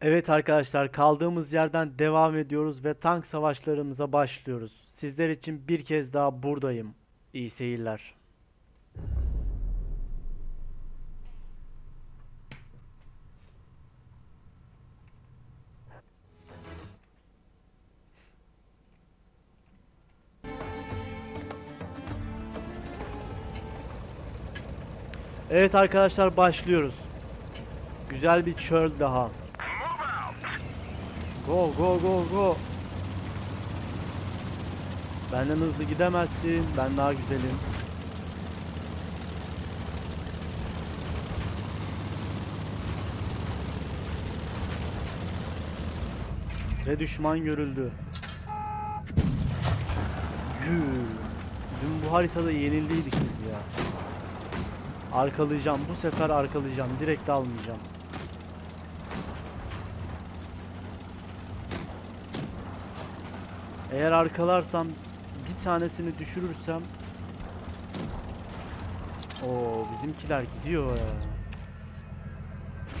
Evet arkadaşlar kaldığımız yerden devam ediyoruz ve tank savaşlarımıza başlıyoruz. Sizler için bir kez daha buradayım. İyi seyirler. Evet arkadaşlar başlıyoruz. Güzel bir çöl daha. Go go go go. Benden hızlı gidemezsin. Ben daha güzelim. Ve düşman görüldü. Gü. Dün bu haritada yenildiydik biz ya. Arkalayacağım. Bu sefer arkalayacağım. Direkt almayacağım. Eğer arkalarsam bir tanesini düşürürsem o bizimkiler gidiyor ya.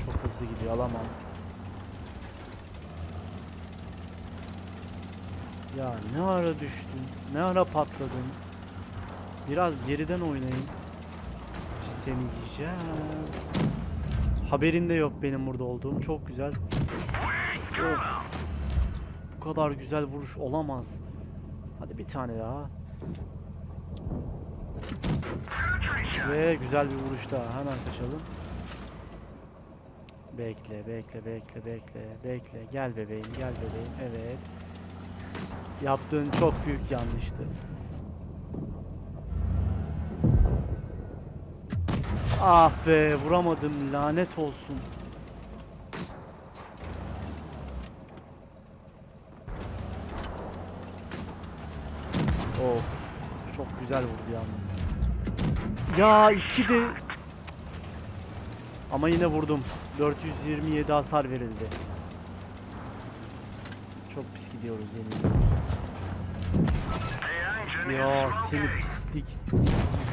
Çok hızlı gidiyor alamam. Ya ne ara düştün? Ne ara patladın? Biraz geriden oynayın. Seni yiyeceğim. Haberin de yok benim burada olduğum. Çok güzel. Of. Bu kadar güzel vuruş olamaz. Hadi bir tane daha. Ve güzel bir vuruş daha. Hemen kaçalım. Bekle, bekle, bekle, bekle, bekle. Gel bebeğim, gel bebeğim. Evet. Yaptığın çok büyük yanlıştı. Ah be, vuramadım. Lanet olsun. Of. Çok güzel vurdu yalnız. Ya iki de ama yine vurdum. 427 hasar verildi. Çok pis gidiyoruz yeniliyoruz. Ya seni pislik.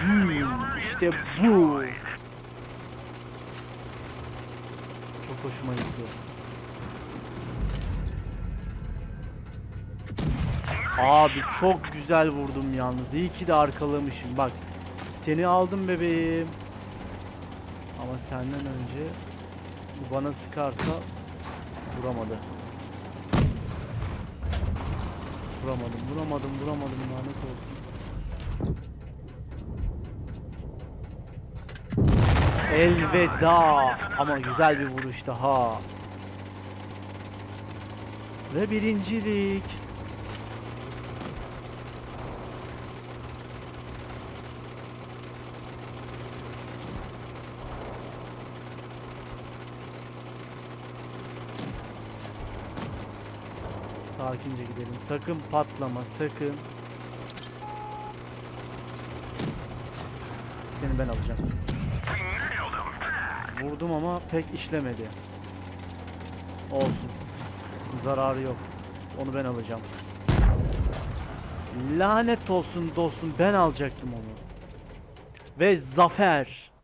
Güm. İşte bu. Çok hoşuma gitti. Abi çok güzel vurdum yalnız. İyi ki de arkalamışım. Bak seni aldım bebeğim. Ama senden önce bu bana sıkarsa vuramadı. Vuramadım, vuramadım, vuramadım lanet olsun. Elveda ama güzel bir vuruş daha. Ve birincilik. Sakince gidelim. Sakın patlama, sakın. Seni ben alacağım. Vurdum ama pek işlemedi. Olsun. Zararı yok. Onu ben alacağım. Lanet olsun dostum ben alacaktım onu. Ve zafer.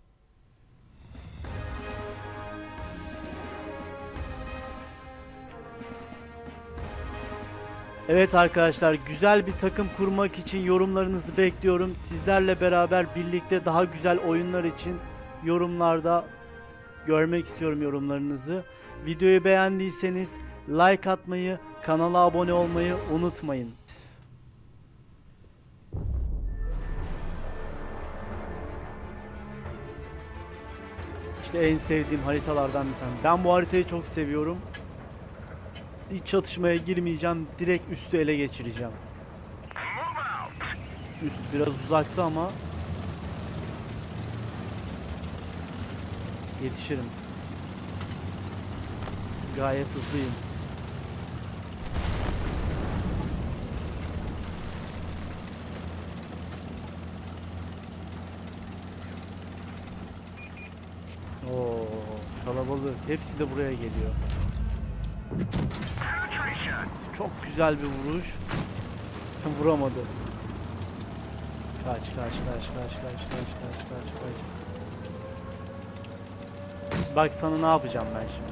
Evet arkadaşlar güzel bir takım kurmak için yorumlarınızı bekliyorum. Sizlerle beraber birlikte daha güzel oyunlar için yorumlarda görmek istiyorum yorumlarınızı. Videoyu beğendiyseniz like atmayı, kanala abone olmayı unutmayın. İşte en sevdiğim haritalardan bir tane. Ben bu haritayı çok seviyorum. Hiç çatışmaya girmeyeceğim. Direkt üstü ele geçireceğim. Üst biraz uzakta ama yetişirim. Gayet hızlıyım. Oo, kalabalık. Hepsi de buraya geliyor. Çok güzel bir vuruş. Vuramadı. Kaç kaç kaç kaç kaç kaç kaç kaç kaç. Bak sana ne yapacağım ben şimdi.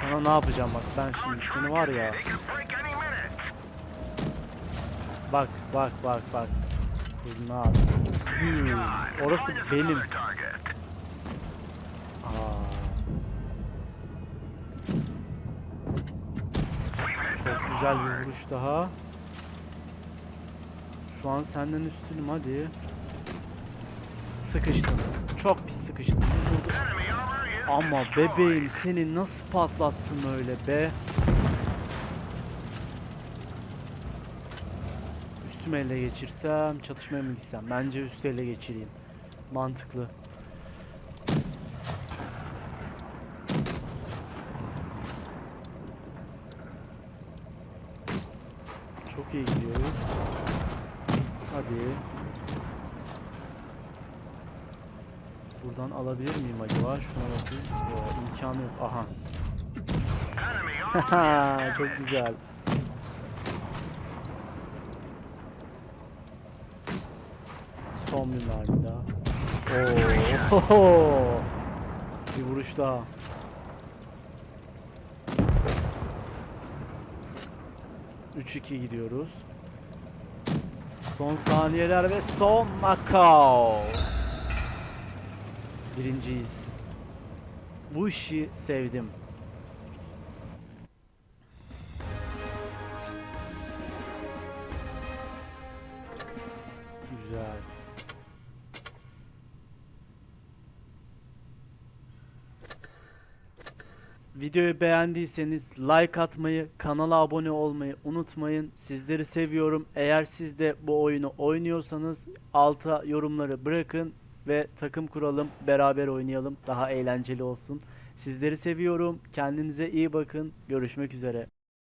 Sana ne yapacağım bak ben şimdi seni var ya. Bak bak bak bak. Ne yapayım? Orası benim. Güzel bir vuruş daha. Şu an senden üstünüm hadi. Sıkıştım. Çok pis sıkıştım. Ama bebeğim seni nasıl patlattın öyle be? Üstüme ele geçirsem, çatışmaya mı gitsem? Bence üstü ele geçireyim. Mantıklı. İyi gidiyoruz. Hadi. Buradan alabilir miyim acaba? Şuna bakayım. Yok, imkanı yok. Aha. Çok güzel. Son bir mermi daha. Oo. Bir vuruş daha. Üç iki gidiyoruz. Son saniyeler ve son knockout. Birinciyiz. Bu işi sevdim. Videoyu beğendiyseniz like atmayı, kanala abone olmayı unutmayın. Sizleri seviyorum. Eğer siz de bu oyunu oynuyorsanız alta yorumları bırakın ve takım kuralım, beraber oynayalım. Daha eğlenceli olsun. Sizleri seviyorum. Kendinize iyi bakın. Görüşmek üzere.